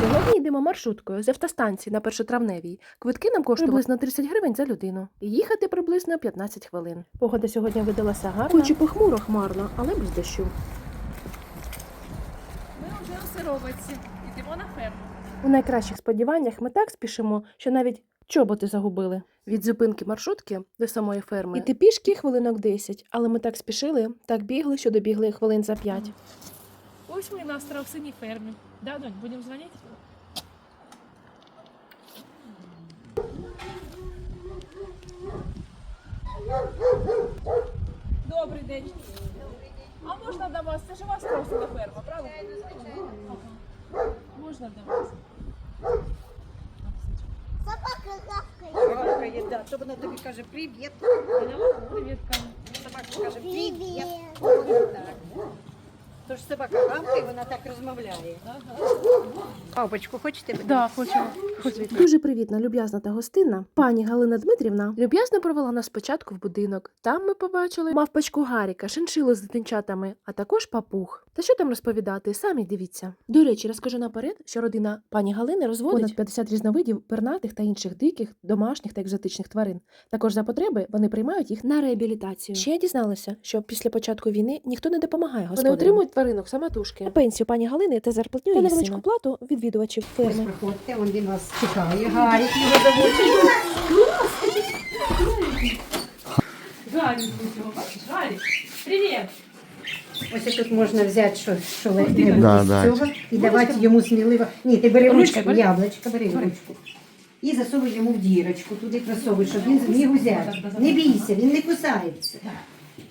Сьогодні йдемо маршруткою з автостанції на першотравневій. Квитки нам коштують приблизно 30 гривень за людину. І їхати приблизно 15 хвилин. Погода сьогодні видалася гарна. Хоч і похмуро хмарно, але без дощу. Ми вже у сировиці. Йдемо на ферму. У найкращих сподіваннях ми так спішимо, що навіть чоботи загубили. Від зупинки маршрутки до самої ферми. Іти пішки хвилинок 10, але ми так спішили, так бігли, що добігли хвилин за 5. Ось ми на страусиній фермі. Да, донь, будемо дзвонити? Добрий день. А можна до вас? Це ж у вас страусина ферма, правда? Ага. Можна до вас? Гавкає, да, то вона тобі каже привіт. Привіт, Каня. Тож собака гавкає, вона так розмовляє. Папочку, хочете? Да, хочемо. Дуже привітна, люб'язна та гостинна. Пані Галина Дмитрівна люб'язно провела нас спочатку в будинок. Там ми побачили мавпочку Гаріка, шиншилу з дитинчатами, а також папуг. Та що там розповідати, самі дивіться. До речі, розкажу наперед, що родина пані Галини розводить понад 50 різновидів пернатих та інших диких, домашніх та екзотичних тварин. Також за потреби вони приймають їх на реабілітацію. Ще я дізналася, що після початку війни ніхто не допомагає господарям. Вони отримують тваринок самотужки. На пенсію пані Галини та зарплатню та невеличку плату відвідувачів Ось ферми. приходьте, він вас чекає. Гарік його бачиш. Привіт. Ось тут можна взяти що, що Да, да. цього і давати йому сміливо. Ні, ти бери Ручка ручку, бери. яблучко, бери ручку. І засовуй йому в дірочку, туди просовуй, щоб він зміг взяти. Не бійся, він не кусається.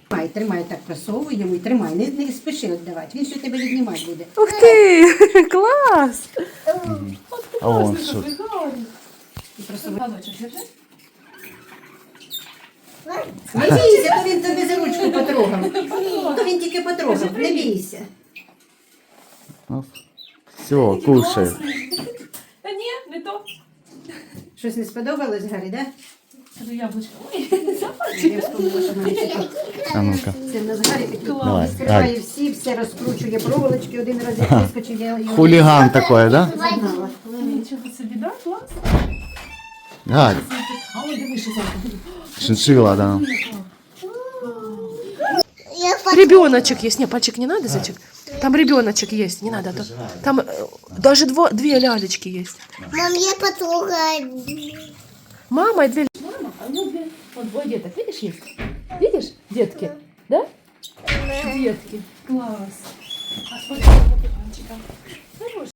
Тримай, тримай, так просовуй йому і тримай, не, не спіши віддавати, він ще тебе віднімати буде. Ух ти! Клас! А вон що. І просовуй. Не бійся, то він тобі за ручку потрогав. То він тільки потрогав, не бійся. Все, кушай. Та ні, не то. Щось не сподобалось, Гаррі, так? Да? Я вспомнила, що в мене. А ну-ка. Це в нас Гаррі такий Давай, відкриває всі, все розкручує проволочки, один раз як вискочив, я його Хулиган такой, да? Нічого собі, да? Клас. Гадь. А ой, диви, зараз. Шиншила, да. Ребеночек есть. Не, пальчик не надо, зайчик. Там ребеночек есть, не надо. Там э, даже дво, две лялечки есть. Мам, я потрогаю. Мама и две... Вот двое деток, видишь, есть? Видишь, детки? Да? Детки. Класс. А сколько у тебя